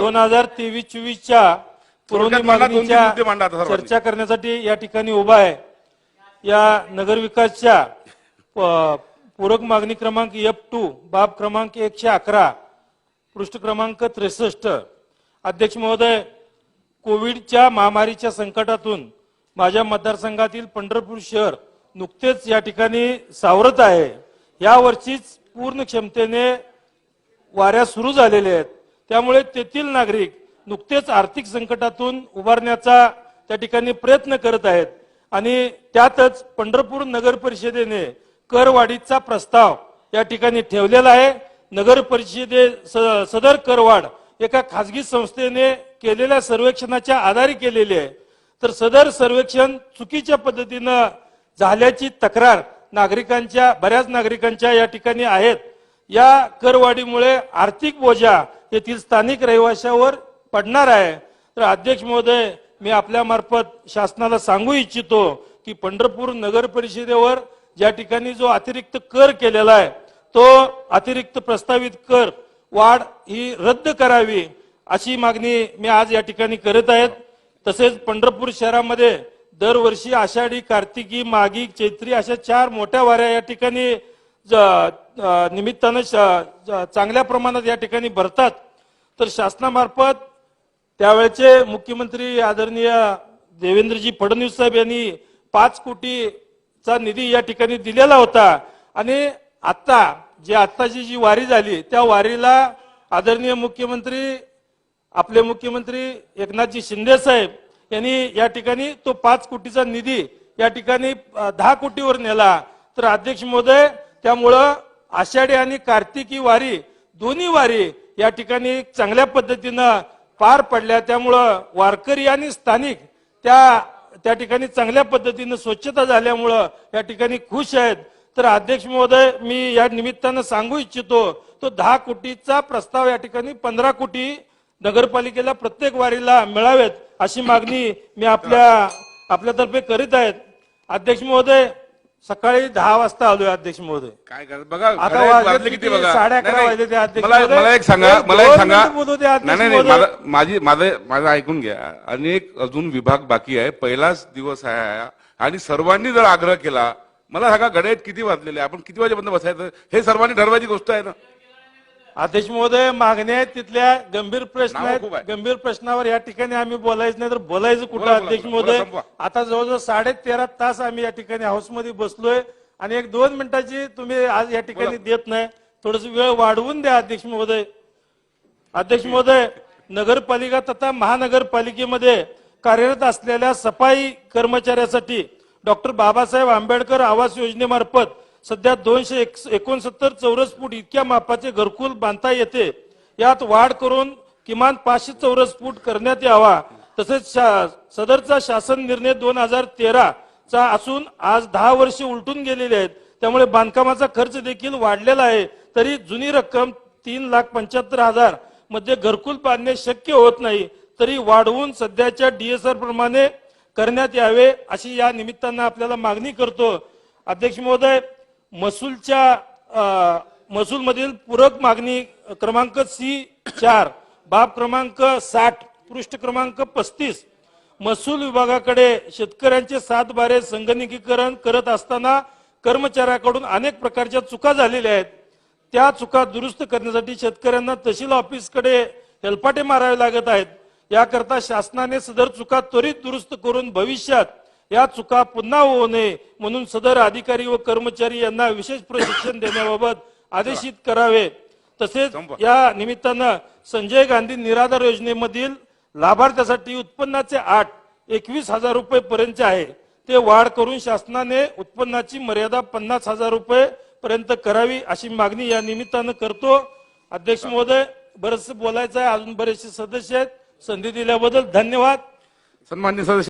दोन हजार तेवीस चोवीसच्या पुरवणी मागणीच्या. चर्चा करण्यासाठी या ठिकाणी उभा आहे. या नगर विकासच्या प- पूरक मागणी क्रमांक एफ टू बाब क्रमांक एकशे अकरा पृष्ठ क्रमांक त्रेसष्ट. अध्यक्ष महोदय कोविडच्या महामारीच्या संकटातून माझ्या मतदारसंघातील पंढरपूर शहर नुकतेच या ठिकाणी सावरत आहे. या वर्षीच पूर्ण क्षमतेने वाऱ्या सुरू झालेल्या आहेत. त्यामुळे तेथील नागरिक नुकतेच आर्थिक संकटातून उभारण्याचा त्या ठिकाणी प्रयत्न करत आहेत. आणि त्यातच पंढरपूर नगर परिषदेने करवाढीचा प्रस्ताव या ठिकाणी ठेवलेला आहे. नगर परिषदे सदर करवाढ एका खासगी संस्थेने केलेल्या सर्वेक्षणाच्या आधारे केलेली आहे. तर सदर सर्वेक्षण चुकीच्या पद्धतीनं झाल्याची तक्रार नागरिकांच्या बऱ्याच नागरिकांच्या या ठिकाणी आहेत. या करवाढीमुळे आर्थिक बोजा येथील स्थानिक रहिवाशावर पडणार आहे. तर अध्यक्ष महोदय मी आपल्या मार्फत शासनाला सांगू इच्छितो की पंढरपूर नगर परिषदेवर ज्या ठिकाणी जो अतिरिक्त कर केलेला आहे तो अतिरिक्त प्रस्तावित कर वाढ ही रद्द करावी अशी मागणी मी आज या ठिकाणी करत आहेत तसेच पंढरपूर शहरामध्ये दरवर्षी आषाढी कार्तिकी मागी चैत्री अशा चार मोठ्या वाऱ्या या ठिकाणी ज- निमित्तानं श- चांगल्या प्रमाणात या ठिकाणी भरतात. तर शासनामार्फत त्यावेळेचे मुख्यमंत्री आदरणीय देवेंद्रजी फडणवीस साहेब यांनी पाच कोटीचा निधी या ठिकाणी दिलेला होता. आणि आत्ता जी आत्ताची जी वारी झाली त्या वारीला आदरणीय मुख्यमंत्री आपले मुख्यमंत्री एकनाथजी शिंदे साहेब यांनी या ठिकाणी तो पाच कोटीचा निधी या ठिकाणी दहा कोटीवर नेला. तर अध्यक्ष महोदय त्यामुळं आषाढी आणि कार्तिकी वारी दोन्ही वारी या ठिकाणी चांगल्या पद्धतीनं पार पडल्या. त्यामुळं वारकरी आणि स्थानिक त्या त्या ठिकाणी चांगल्या पद्धतीनं स्वच्छता झाल्यामुळं या ठिकाणी खुश आहेत. तर अध्यक्ष महोदय मी या निमित्तानं सांगू इच्छितो तो दहा कोटीचा प्रस्ताव या ठिकाणी पंधरा कोटी नगरपालिकेला प्रत्येक वारीला मिळावेत अशी मागणी मी आपल्या आपल्यातर्फे करीत आहेत. अध्यक्ष महोदय सकाळी दहा वाजता आलोय अध्यक्ष महोदय काय करत बघा आता घड्याळ वाजले वाजले किती? बघा साडे अकरा नाही, वाजले ते नाही. अध्यक्ष मला महोदय. मला एक सांगा मला एक दोन सांगा मिनिटं बोलू द्या, अध्यक्ष नाही नाही नाही, महोदय. माझं माझी माझं माझं ऐकून घ्या अनेक अजून विभाग बाकी आहे पहिलाच दिवस आहे हा. आणि सर्वांनी जर आग्रह केला मला सांगा घड्याळीत किती वाजलेले आहे? आपण किती वाजेपर्यंत बसायचं हे सर्वांनी ठरवायची गोष्ट आहे ना अध्यक्ष महोदय मागण्या आहेत तिथल्या गंभीर प्रश्न नावं आहेत. आहे. गंभीर प्रश्नावर या ठिकाणी आम्ही बोलायचं नाही तर बोलायचं कुठं बोला, बोला, अध्यक्ष बोला, महोदय संपवा. आता जवळजवळ साडे तेरा तास आम्ही या ठिकाणी हाऊसमध्ये बसलोय आणि एक दोन मिनिटाची तुम्ही आज या ठिकाणी देत नाही. थोडस वेळ वाढवून द्या अध्यक्ष महोदय अध्यक्ष महोदय नगरपालिका तथा महानगरपालिकेमध्ये कार्यरत असलेल्या सफाई कर्मचाऱ्यासाठी डॉक्टर बाबासाहेब आंबेडकर आवास योजनेमार्फत सध्या दोनशे एकोणसत्तर चौरस फूट इतक्या मापाचे घरकुल बांधता येते. यात वाढ करून किमान पाचशे चौरस फूट करण्यात यावा. तसेच शा- सदरचा शासन निर्णय दोन हजार तेरा चा असून आज दहा वर्षे उलटून गेलेले आहेत. त्यामुळे बांधकामाचा खर्च देखील वाढलेला आहे. तरी जुनी रक्कम तीन लाख पंच्याहत्तर हजारमध्ये घरकुल बांधणे शक्य होत नाही. तरी वाढवून सध्याच्या डीएसआर प्रमाणे करण्यात यावे अशी या निमित्तानं आपल्याला मागणी करतो. अध्यक्ष महोदय महसूलच्या महसूल मधील पूरक मागणी क्रमांक सी चार बाब क्रमांक साठ पृष्ठ क्रमांक पस्तीस महसूल विभागाकडे शेतकऱ्यांचे सात बारे संगणकीकरण करत असताना कर्मचाऱ्याकडून अनेक प्रकारच्या चुका झालेल्या आहेत. त्या चुका दुरुस्त करण्यासाठी शेतकऱ्यांना तहसील ऑफिसकडे हेलपाटे मारावे लागत आहेत. याकरता शासनाने सदर चुका त्वरित दुरुस्त करून भविष्यात या चुका पुन्हा होऊ नये म्हणून सदर अधिकारी व कर्मचारी यांना विशेष प्रशिक्षण देण्याबाबत आदेशित करावे. तसेच. या निमित्तानं संजय गांधी निराधार योजनेमधील लाभार्थ्यासाठी उत्पन्नाचे आठ एकवीस हजार रुपये पर्यंत आहे. ते वाढ करून शासनाने उत्पन्नाची मर्यादा पन्नास हजार रुपये पर्यंत करावी अशी मागणी या निमित्तानं करतो. अध्यक्ष महोदय बरेचसे बोलायचं आहे. अजून बरेचसे सदस्य आहेत. संधी दिल्याबद्दल धन्यवाद. सन्मान्य सदस्य